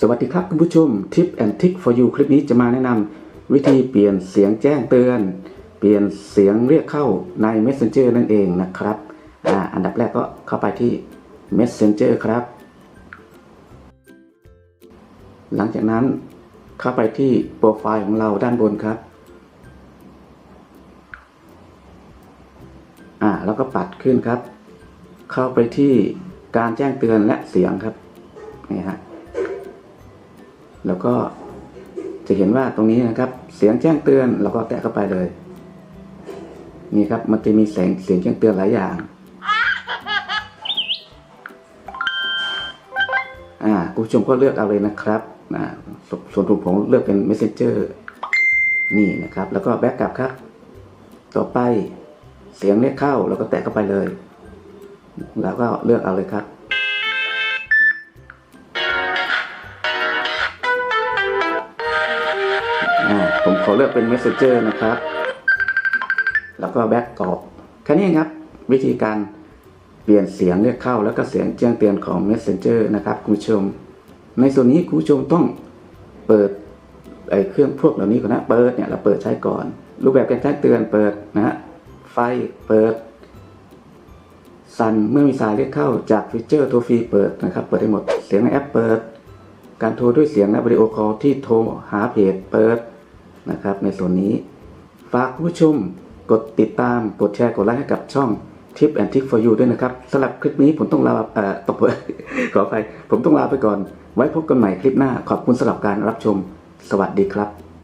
สวัสดีครับคุณผู้ชม Tip and Trick for you คลิปนี้จะมาแนะนำวิธีเปลี่ยนเสียงแจ้งเตือน เปลี่ยนเสียงเรียกเข้าใน Messenger นั่นเองนะครับออันดับแรกก็เข้าไปที่ Messenger ครับ หลังจากนั้นเข้าไปที่โปรไฟล์ของเราด้านบนครับอ่าแล้วก็ปัดขึ้นครับ เข้าไปที่การแจ้งเตือนและเสียงครับนี่ฮะ แล้วก็จะเห็นว่าตรงนี้นะครับ เสียงแจ้งเตือนเราก็แตะเข้าไปเลย นี่ครับมันจะมีแสงเสียงแจ้งเตือนหลายอย่างอ่าคุณผู้ชมก็เลือกเอาเลยนะครับอ่าสส่วนตัวผมเลือกเป็น messenger นี่นะครับ แล้วก็แบ็กกลับครับ ต่อไปเสียงเรียกเข้าแล้วก็แตะเข้าไปเลย แล้วก็เลือกเอาเลยครับ ผมขอเลือกเป็น Messenger นะครับ แล้วก็แบ็กกรอบแค่นี้ครับ วิธีการเปลี่ยนเสียงเรียกเข้า แล้วก็เสียงแจ้งเตือนของ Messenger นะครับคุณผู้ชม ในส่วนนี้คุณผู้ชมต้องเปิดไอ้เครื่องพวกเหล่านี้ก่อนนะเปิดเนี่ยเราเปิดใช้ก่อน รูปแบบการแจ้งเตือนเปิดนะฮะไฟเปิดสั่นเมื่อมีสายเรียกเข้าจากฟีเจอร์โทรฟรีเปิดนะครับ เปิดได้หมดเสียงในแอปเปิด การโทรด้วยเสียงและวิดีโอคอลที่โทรหาเพจเปิด นะครับ ในส่วนนี้ ฝากคุณผู้ชมกดติดตามกดแชร์กดไลค์ให้กับช่อง Tip and Trick for you ด้วยนะครับสำหรับคลิปนี้ผมต้องลาเอ่อตบขออภัยผมต้องลาไปก่อน ไว้พบกันใหม่คลิปหน้า ขอบคุณสำหรับการรับชม สวัสดีครับ